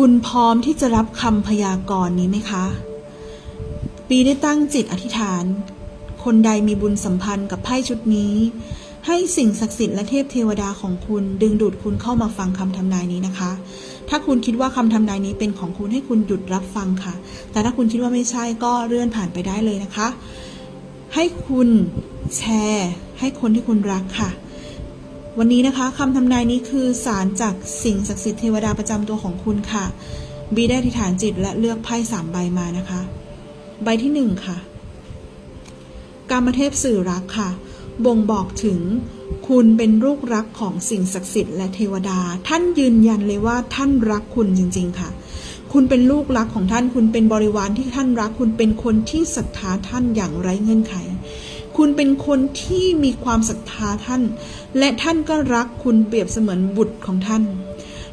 คุณพร้อมที่จะรับคำพยากรณ์นี้ไหมคะ ปีได้ตั้งจิตอธิษฐาน คนใดมีบุญสัมพันธ์กับไพ่ชุดนี้ ให้สิ่งศักดิ์สิทธิ์และเทพเทวดาของคุณดึงดูดคุณเข้ามาฟังคำทำนายนี้นะคะ ถ้าคุณคิดว่าคำทำนายนี้เป็นของคุณให้คุณหยุดรับฟังค่ะ แต่ถ้าคุณคิดว่าไม่ใช่ก็เลื่อนผ่านไปได้เลยนะคะ ให้คุณแชร์ ให้คนที่คุณรักค่ะ วันนี้นะคะคำทำนายนี้คือสารจากสิ่งศักดิ์สิทธิ์เทวดาประจำตัวของคุณค่ะบีได้อธิฐานจิตและเลือกไพ่สามใบมานะคะ ใบที่หนึ่งค่ะกามเทพสื่อรักค่ะ บ่งบอกถึงคุณเป็นลูกรักของสิ่งศักดิ์สิทธิ์และเทวดา ท่านยืนยันเลยว่าท่านรักคุณจริง ๆค่ะ คุณเป็นลูกรักของท่าน คุณเป็นบริวารที่ท่านรัก คุณเป็นคนที่ศรัทธาท่านอย่างไร้เงื่อนไข คุณเป็นคนที่มีความศรัทธาท่าน และท่านก็รักคุณเปรียบเสมือนบุตรของท่าน